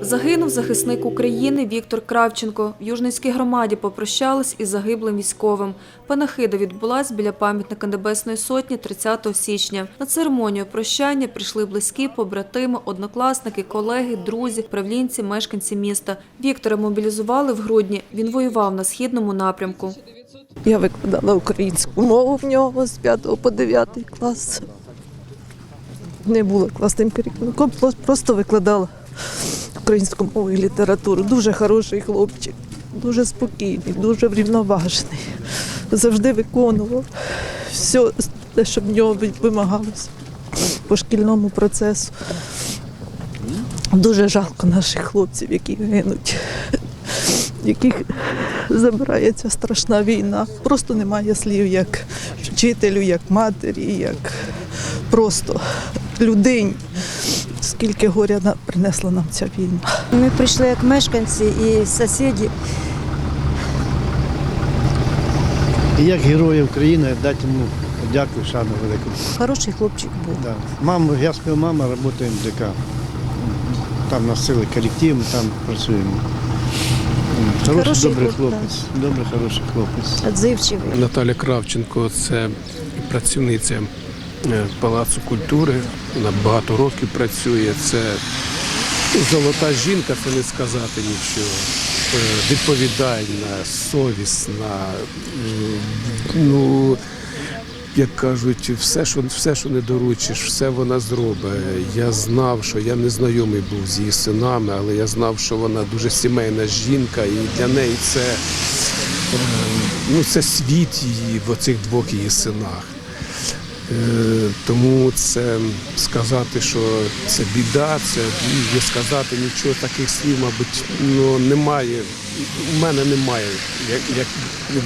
Загинув захисник України Віктор Кравченко. В Южницькій громаді попрощались із загиблим військовим. Панахида відбулась біля пам'ятника Небесної Сотні 30 січня. На церемонію прощання прийшли близькі, побратими, однокласники, колеги, друзі, правлінці, мешканці міста. Віктора мобілізували в грудні. Він воював на східному напрямку. Я викладала українську мову в нього з 5 по 9 клас. Не була класним керівником, просто викладала українську мову і літературу. Дуже хороший хлопчик, дуже спокійний, дуже врівноважений. Завжди виконував все, те, що в нього вимагалося по шкільному процесу. Дуже жалко наших хлопців, які гинуть, яких забирає ця страшна війна. Просто немає слів як вчителю, як матері, як просто людині. Скільки горя принесла нам ця війна. Ми прийшли як мешканці і сусіди. І як герой України дати йому дякую, шану велику. Хороший хлопчик був. Да. Мама, я спів, мама працює в ДК. Там нас цілий колектив, ми там працюємо. Хороший, Хороший добрий хлоп, хлопець, добрий, хороший хлопець. Отзивчивий. Наталя Кравченко це працівниця е, Палацу культури. Вона багато років працює. Це золота жінка, це не сказати нічого. Е, Відповідальна, совісна. Ну, як кажуть, все, що все, що не доручиш, все вона зробить. Я знав, що я не знайомий був з її синами, але я знав, що вона дуже сімейна жінка, і для неї це ну, це світ її в оцих двох її синах. Е, Тому це сказати, що це біда, це не сказати нічого таких слів, мабуть, ну немає. У мене немає як, як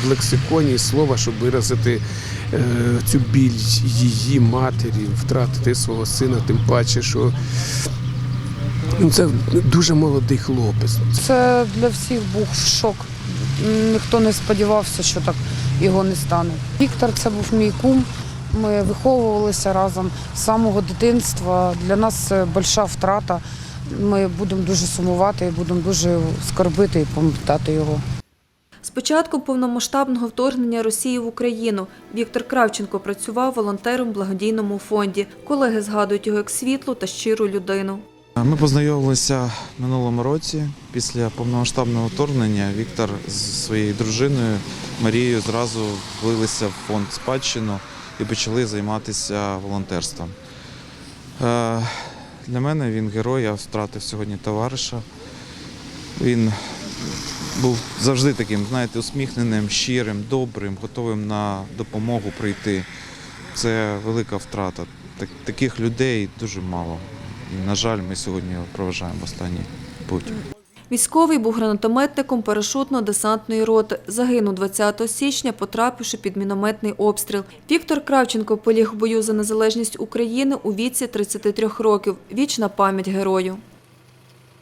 в лексиконі слова, щоб виразити е, цю біль її матері, втратити свого сина, тим паче, що ну, це дуже молодий хлопець. Це для всіх був шок. Ніхто не сподівався, що так його не стане. Віктор це був мій кум. Ми виховувалися разом з самого дитинства. Для нас це велика втрата. Ми будемо дуже сумувати і будемо дуже скорбити і пам'ятати його. З початку повномасштабного вторгнення Росії в Україну Віктор Кравченко працював волонтером в благодійному фонді. Колеги згадують його як світлу та щиру людину. Ми познайомилися в минулому році. Після повномасштабного вторгнення Віктор з своєю дружиною Марією зразу влилися в фонд спадщину і почали займатися волонтерством. Е, Для мене він герой, я втратив сьогодні товариша. Він був завжди таким, знаєте, усміхненим, щирим, добрим, готовим на допомогу прийти. Це велика втрата. Так- Таких людей дуже мало. І, на жаль, ми сьогодні проважаємо останній путь. Військовий був гранатометником парашутно-десантної роти. Загинув 20 січня, потрапивши під мінометний обстріл. Віктор Кравченко поліг в бою за незалежність України у віці 33 років. Вічна пам'ять герою.